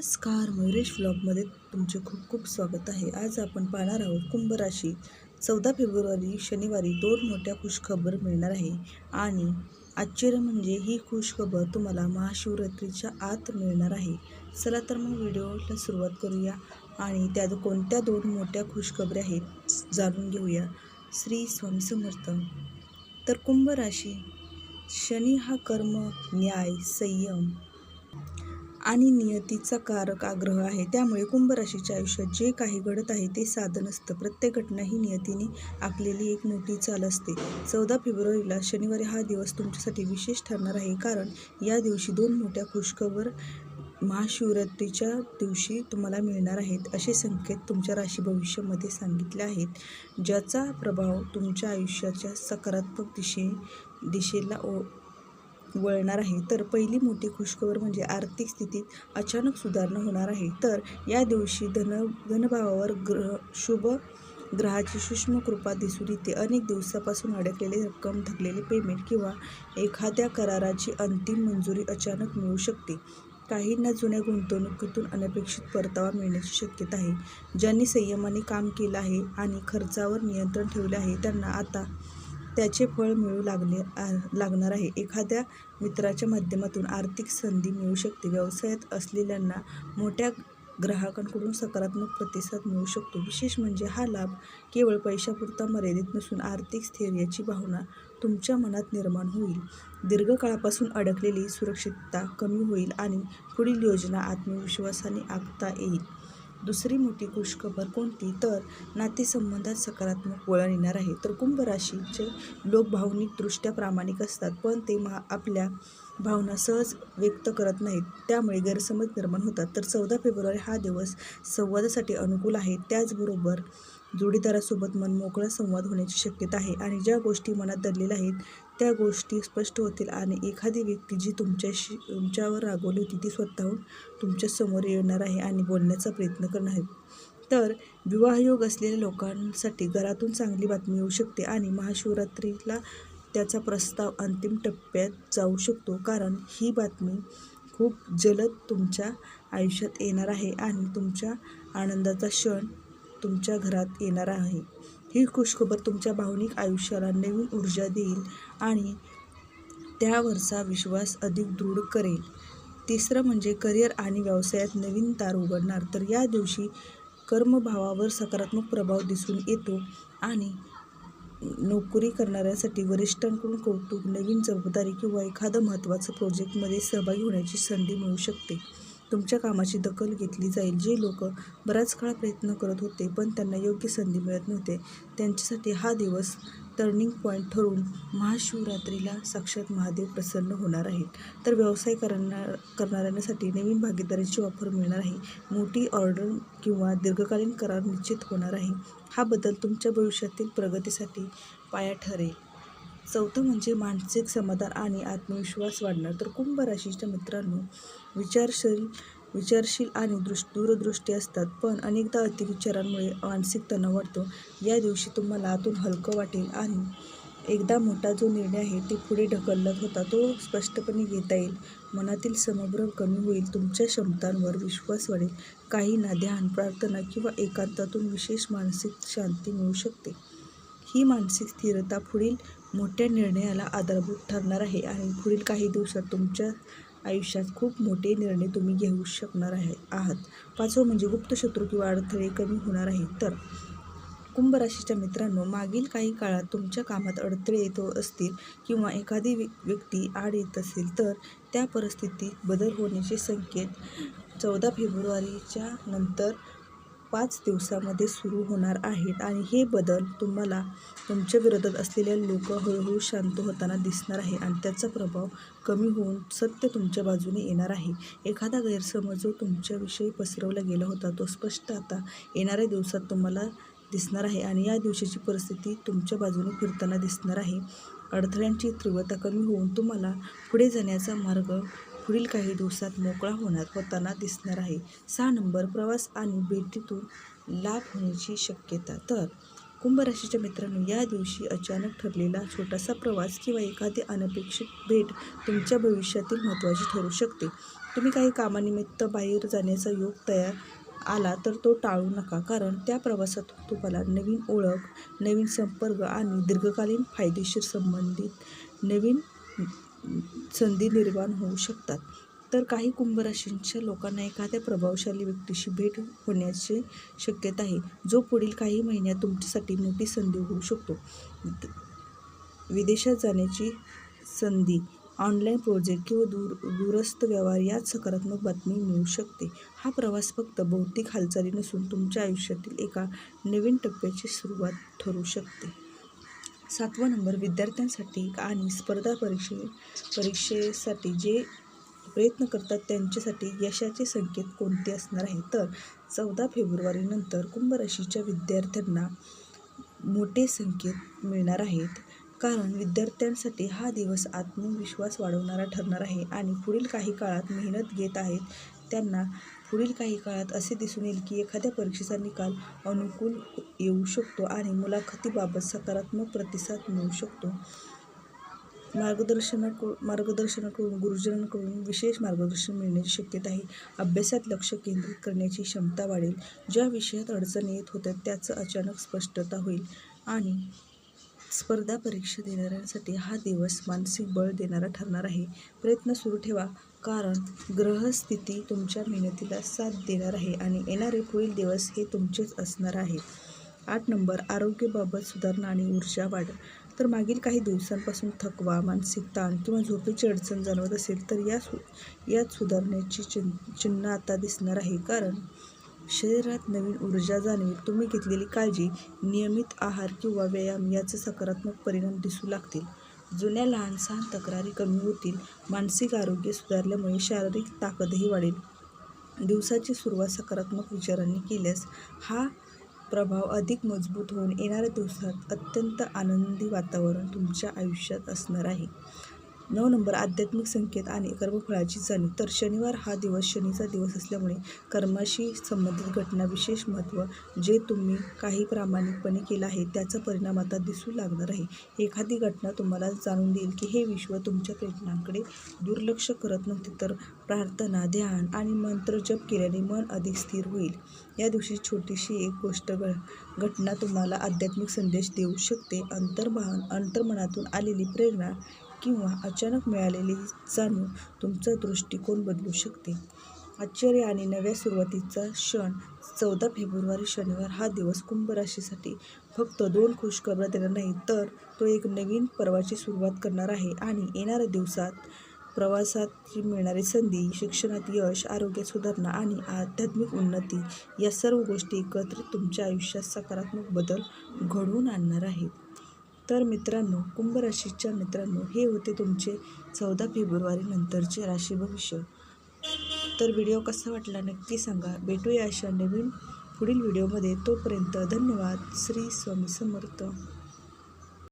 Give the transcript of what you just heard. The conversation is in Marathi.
नमस्कार मयुरेश व्लॉगमध्ये तुमचे खूप खूप स्वागत आहे. आज आपण पाहणार आहोत कुंभ राशी. चौदा फेब्रुवारी शनिवारी दोन मोठ्या खुशखबर मिळणार आहे. आणि आश्चर्य म्हणजे ही खुशखबर तुम्हाला महाशिवरात्रीच्या आत मिळणार आहे. चला तर मग व्हिडिओला सुरुवात करूया आणि त्यात कोणत्या दोन मोठ्या खुशखबरी आहेत जाणून घेऊया. श्री स्वामी समर्थ. तर कुंभ राशी. शनी हा कर्म न्याय संयम. आणि नियतीचा कारक आग्रह आहे. त्यामुळे कुंभ राशीच्या आयुष्यात जे काही घडत आहे ते साधन असतं. प्रत्येक घटना ही नियतीने आखलेली एक मोठी चाल असते. चौदा फेब्रुवारीला शनिवारी हा दिवस तुमच्यासाठी विशेष ठरणार आहे. कारण या दिवशी दोन मोठ्या खुशखबर महाशिवरात्रीच्या दिवशी तुम्हाला मिळणार आहेत असे संकेत तुमच्या राशी भविष्यामध्ये सांगितले आहेत ज्याचा प्रभाव तुमच्या आयुष्याच्या सकारात्मक दिशे दिशेला ओ वळणार आहे. तर पहिली मोठी खुशखबर म्हणजे आर्थिक स्थितीत अचानक सुधारणा होणार आहे. तर या दिवशी धन धनभावावर ग्रह शुभ ग्रहाची सूक्ष्म कृपा दिसून येते अनेक दिवसापासून अडकलेली रक्कम थकलेले पेमेंट किंवा एखाद्या कराराची अंतिम मंजुरी अचानक मिळू शकते. काहींना जुन्या गुंतवणुकीतून अनपेक्षित परतावा मिळण्याची शक्यता आहे. ज्यांनी संयमाने काम केलं आहे आणि खर्चावर नियंत्रण ठेवले आहे त्यांना आता त्याचे फळ मिळू लागले आ- लागणार आहे. एखाद्या मित्राच्या माध्यमातून आर्थिक संधी मिळू शकते. व्यवसायात असलेल्यांना मोठ्या ग्राहकांकडून सकारात्मक प्रतिसाद मिळू शकतो. विशेष म्हणजे हा लाभ केवळ पैशापुरता मर्यादित नसून आर्थिक स्थैर्याची भावना तुमच्या मनात निर्माण होईल. दीर्घकाळापासून अडकलेली सुरक्षितता कमी होईल आणि पुढील योजना आत्मविश्वासाने आखता येईल. दुसरी मोठी खुशखबर कोणती? तर नातेसंबंधात सकारात्मक वळण येणार आहे. तर कुंभ राशीचे लोक भावनिकदृष्ट्या प्रामाणिक असतात पण ते महा आपल्या भावना सहज व्यक्त करत नाहीत. त्यामुळे गैरसमज निर्माण होतात. तर चौदा फेब्रुवारी हा दिवस संवादासाठी अनुकूल आहे. त्याचबरोबर जोडीदारासोबत मन मोकळा संवाद होण्याची शक्यता आहे आणि ज्या गोष्टी मनात दडलेल्या आहेत त्या गोष्टी स्पष्ट होतील आणि एखादी व्यक्ती जी तुमच्याशी तुमच्यावर रागवली होती ती स्वतःहून तुमच्यासमोर येणार आहे आणि बोलण्याचा प्रयत्न करणार आहे. तर विवाहयोग असलेल्या लोकांसाठी घरातून चांगली बातमी येऊ शकते आणि महाशिवरात्रीला त्याचा प्रस्ताव अंतिम टप्प्यात जाऊ शकतो कारण ही बातमी खूप जलद तुमच्या आयुष्यात येणार आहे आणि तुमच्या आनंदाचा क्षण तुमच्या घरात येणार आहे. ही खुशखबर तुमच्या भावनिक आयुष्याला नवीन ऊर्जा देईल आणि त्यावरचा विश्वास अधिक दृढ करेल. तिसरं म्हणजे करिअर आणि व्यवसायात नवीन तार उघडणार. तर या दिवशी कर्मभावावर सकारात्मक प्रभाव दिसून येतो आणि नोकरी करणाऱ्यांसाठी वरिष्ठांकडून कौतुक नवीन जबाबदारी किंवा एखादं महत्त्वाचं प्रोजेक्टमध्ये सहभागी होण्याची संधी मिळू शकते. तुमच्या कामाची दखल घेतली जाईल. जे लोक बराच काळ प्रयत्न करत होते पण त्यांना योग्य संधी मिळत नव्हते. त्यांच्यासाठी हा दिवस टर्निंग पॉईंट ठरून महाशिवरात्रीला साक्षात महादेव प्रसन्न होणार आहेत. तर व्यवसाय करणार करणाऱ्यांसाठी नवीन भागीदारीची ऑफर मिळणार आहे. मोठी ऑर्डर किंवा दीर्घकालीन करार निश्चित होणार आहे. हा बदल तुमच्या भविष्यातील प्रगतीसाठी पाया ठरेल. चौथं म्हणजे मानसिक समाधान आणि आत्मविश्वास वाढणार. तर कुंभ राशीच्या मित्रांनो विचारशील विचारशील आणि दृष् दूरदृष्टी असतात. पण अनेकदा अतिविचारांमुळे मानसिक तणाव वाढतो. या दिवशी तुम्हाला आतून हलकं वाटेल आणि एकदा मोठा जो निर्णय आहे ते पुढे ढकलत होता तो स्पष्टपणे घेता येईल. मनातील समभ्रम कमी होईल तुमच्या क्षमतांवर विश्वास वाढेल. काहींना ध्यान प्रार्थना किंवा एकांतातून विशेष मानसिक शांती मिळू शकते. ही मानसिक स्थिरता पुढील मोठ्या निर्णयाला आधारभूत ठरणार आहे आणि पुढील काही दिवसात तुमच्या आयुष्यात खूप मोठे निर्णय तुम्ही घेऊ शकणार आहे आहात. पाचवं म्हणजे गुप्त शत्रू किंवा अडथळे कमी होणार आहे तर कुंभ राशीच्या मित्रांनो मागील काही काळात तुमच्या कामात अडथळे येत असतील किंवा एखादी व्य- व्यक्ती आड येत असेल तर त्या परिस्थितीत बदल होण्याचे संकेत चौदा फेब्रुवारीच्या नंतर पाच दिवसामध्ये सुरू होणार आहेत आणि हे बदल तुम्हाला तुमच्या विरोधात असलेले लोक हळूहळू शांत होताना दिसणार आहे आणि त्याचा प्रभाव कमी होऊन सत्य तुमच्या बाजूने येणार आहे. एखादा गैरसमज जो तुमच्याविषयी पसरवला गेला होता तो स्पष्ट आता येणाऱ्या दिवसात तुम्हाला दिसणार आहे आणि या दिवशीची परिस्थिती तुमच्या बाजूने फिरताना दिसणार आहे. अडथळ्यांची तीव्रता कमी होऊन तुम्हाला पुढे जाण्याचा मार्ग पुढील काही दिवसात मोकळा होणार होताना दिसणार आहे. सहा नंबर प्रवास आणि भेटीतून लाभ होण्याची शक्यता. तर कुंभ राशीच्या मित्रांनो या दिवशी अचानक ठरलेला छोटासा प्रवास किंवा एखादी अनपेक्षित भेट तुमच्या भविष्यातील महत्त्वाची ठरू शकते. तुम्ही काही कामानिमित्त बाहेर जाण्याचा योग तयार आला तर तो टाळू नका. कारण त्या प्रवासात तुम्हाला नवीन ओळख नवीन संपर्क आणि दीर्घकालीन फायदेशीर संबंधित नवीन संधी निर्माण होऊ शकतात. तर काही कुंभराशींच्या लोकांना एखाद्या प्रभावशाली व्यक्तीशी भेट होण्याची शक्यता आहे जो पुढील काही महिन्यात तुमच्यासाठी मोठी संधी होऊ शकतो. विदेशात जाण्याची संधी ऑनलाईन प्रोजेक्ट किंवा दूर दूरस्थ व्यवहार यात सकारात्मक बातमी मिळू शकते. हा प्रवास फक्त भौतिक हालचाली नसून तुमच्या आयुष्यातील एका नवीन टप्प्याची सुरुवात ठरू शकते. सातवा नंबर विद्यार्थ्यांसाठी आणि स्पर्धा परीक्षे परीक्षेसाठी जे प्रयत्न करतात त्यांच्यासाठी यशाचे संकेत कोणते असणार आहे तर चौदा फेब्रुवारीनंतर कुंभराशीच्या विद्यार्थ्यांना मोठे संकेत मिळणार आहेत. कारण विद्यार्थ्यांसाठी हा दिवस आत्मविश्वास वाढवणारा ठरणार आहे आणि पुढील काही काळात मेहनत घेत आहेत त्यांना पुढील काही काळात असे दिसून येईल की एखाद्या परीक्षेचा निकाल अनुकूल येऊ शकतो आणि मुलाखतीबाबत सकारात्मक प्रतिसाद मिळू शकतो. मार्गदर्शनाकडून मार्गदर्शनाकडून गुरुजनांकडून विशेष मार्गदर्शन मिळण्याची शक्यता आहे. अभ्यासात लक्ष केंद्रित करण्याची क्षमता वाढेल. ज्या विषयात अडचणी येत होत्या त्याचं अचानक स्पष्टता होईल आणि स्पर्धा परीक्षा देणाऱ्यांसाठी हा दिवस मानसिक बळ देणारा ठरणार आहे. प्रयत्न सुरू ठेवा. कारण ग्रहस्थिती तुमच्या मेहनतीला साथ देणार आहे आणि येणारे पुढील दिवस हे तुमचेच असणार आहे. आठ नंबर आरोग्याबाबत सुधारणा आणि ऊर्जा वाढ. तर मागील काही दिवसांपासून थकवा मानसिक ताण किंवा झोपेची अडचण जाणवत असेल तर या सु यात सुधारण्याची चिन् चिन्ह आता दिसणार आहे. कारण शरीरात नवीन ऊर्जा जाणवेल तुम्ही घेतलेली काळजी नियमित आहार किंवा व्यायाम याचे सकारात्मक परिणाम दिसू लागतील. जुन्या लहानसहान तक्रारी कमी होतील मानसिक आरोग्य सुधारल्यामुळे शारीरिक ताकदही वाढेल. दिवसाची सुरुवात सकारात्मक विचारांनी केल्यास हा प्रभाव अधिक मजबूत होऊन येणाऱ्या दिवसात अत्यंत आनंदी वातावरण तुमच्या आयुष्यात असणार आहे. नऊ नंबर आध्यात्मिक संकेत आणि कर्मफळाची जाणीव तर शनिवार हा दिवस शनीचा दिवस असल्यामुळे कर्माशी संबंधित घटना विशेष महत्त्व जे तुम्ही काही प्रामाणिकपणे केलं आहे त्याचा परिणाम आता दिसू लागणार आहे. एखादी घटना तुम्हाला जाणून देईल की हे विश्व तुमच्या प्रयत्नांकडे दुर्लक्ष करत नव्हते तर प्रार्थना ध्यान आणि मंत्र जप केल्याने मन अधिक स्थिर होईल. या दिवशी छोटीशी एक गोष्ट घ घटना तुम्हाला आध्यात्मिक संदेश देऊ शकते. अंतर्भान अंतर्मनातून आलेली प्रेरणा किंवा अचानक मिळालेली जाणीव तुमचा दृष्टिकोन बदलू शकते. आश्चर्य आणि नव्या सुरुवातीचा क्षण चौदा फेब्रुवारी शनिवार हा दिवस कुंभ राशीसाठी फक्त दोन खुशखबऱ्या देणार नाही तर तो एक नवीन पर्वाची सुरुवात करणार आहे आणि येणाऱ्या दिवसात प्रवासात मिळणारी संधी शिक्षणात यश आरोग्यात सुधारणा आणि आध्यात्मिक उन्नती या सर्व गोष्टी एकत्रित तुमच्या आयुष्यात सकारात्मक बदल घडवून आणणार आहेत. तर मित्रांनो कुंभ राशीच्या मित्रांनो हे होते तुमचे चौदा फेब्रुवारी नंतरचे राशी भविष्य. तर व्हिडिओ कसा वाटला नक्की सांगा. भेटूया अशा नवीन पुढील व्हिडिओमध्ये. तोपर्यंत धन्यवाद. श्री स्वामी समर्थ.